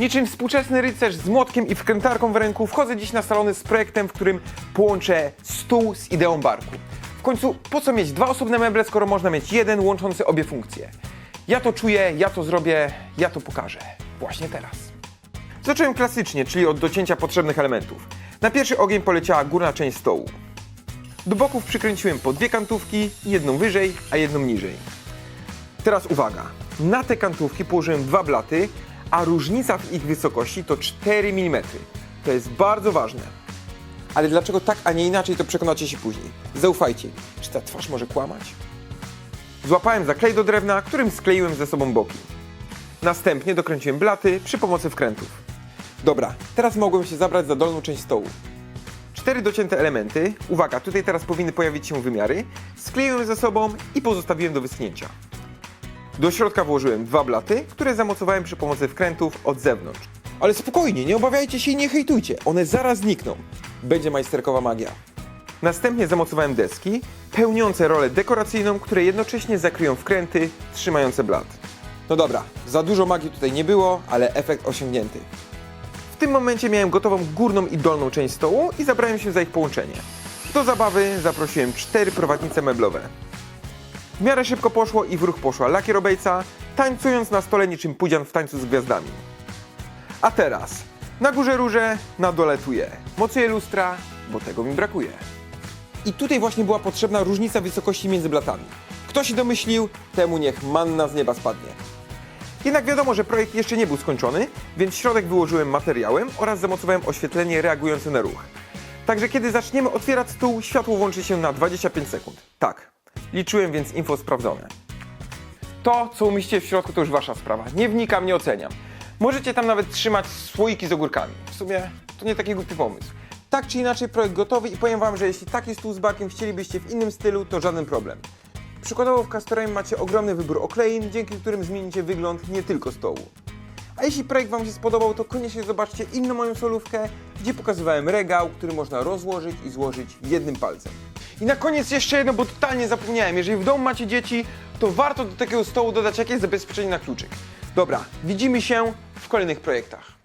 Niczym współczesny rycerz z młotkiem i wkrętarką w ręku wchodzę dziś na salony z projektem, w którym połączę stół z ideą barku. W końcu po co mieć dwa osobne meble, skoro można mieć jeden łączący obie funkcje? Ja to czuję, ja to zrobię, ja to pokażę. Właśnie teraz. Zacząłem klasycznie, czyli od docięcia potrzebnych elementów. Na pierwszy ogień poleciała górna część stołu. Do boków przykręciłem po dwie kantówki, jedną wyżej, a jedną niżej. Teraz uwaga, na te kantówki położyłem dwa blaty, a różnica w ich wysokości to 4 mm. To jest bardzo ważne. Ale dlaczego tak, a nie inaczej, to przekonacie się później. Zaufajcie. Czy ta twarz może kłamać? Złapałem zaklej do drewna, którym skleiłem ze sobą boki. Następnie dokręciłem blaty przy pomocy wkrętów. Dobra, teraz mogłem się zabrać za dolną część stołu. Cztery docięte elementy, uwaga, tutaj teraz powinny pojawić się wymiary, skleiłem ze sobą i pozostawiłem do wyschnięcia. Do środka włożyłem dwa blaty, które zamocowałem przy pomocy wkrętów od zewnątrz. Ale spokojnie, nie obawiajcie się i nie hejtujcie, one zaraz znikną. Będzie majsterkowa magia. Następnie zamocowałem deski, pełniące rolę dekoracyjną, które jednocześnie zakryją wkręty trzymające blat. No dobra, za dużo magii tutaj nie było, ale efekt osiągnięty. W tym momencie miałem gotową górną i dolną część stołu i zabrałem się za ich połączenie. Do zabawy zaprosiłem cztery prowadnice meblowe. W miarę szybko poszło i w ruch poszła lakierobejca, tańcując na stole niczym pudzian w tańcu z gwiazdami. A teraz, na górze róże, na dole tuje. Mocuję lustra, bo tego mi brakuje. I tutaj właśnie była potrzebna różnica wysokości między blatami. Kto się domyślił, temu niech manna z nieba spadnie. Jednak wiadomo, że projekt jeszcze nie był skończony, więc środek wyłożyłem materiałem oraz zamocowałem oświetlenie reagujące na ruch. Także kiedy zaczniemy otwierać stół, światło włączy się na 25 sekund. Tak, liczyłem, więc info sprawdzone. To, co umieścicie w środku, to już wasza sprawa. Nie wnikam, nie oceniam. Możecie tam nawet trzymać słoiki z ogórkami. W sumie to nie taki głupi pomysł. Tak czy inaczej projekt gotowy i powiem wam, że jeśli taki stół z barkiem chcielibyście w innym stylu, to żaden problem. Przykładowo w Castorami macie ogromny wybór oklein, dzięki którym zmienicie wygląd nie tylko stołu. A jeśli projekt Wam się spodobał, to koniecznie zobaczcie inną moją solówkę, gdzie pokazywałem regał, który można rozłożyć i złożyć jednym palcem. I na koniec jeszcze jedno, bo totalnie zapomniałem. Jeżeli w domu macie dzieci, to warto do takiego stołu dodać jakieś zabezpieczenie na kluczyk. Dobra, widzimy się w kolejnych projektach.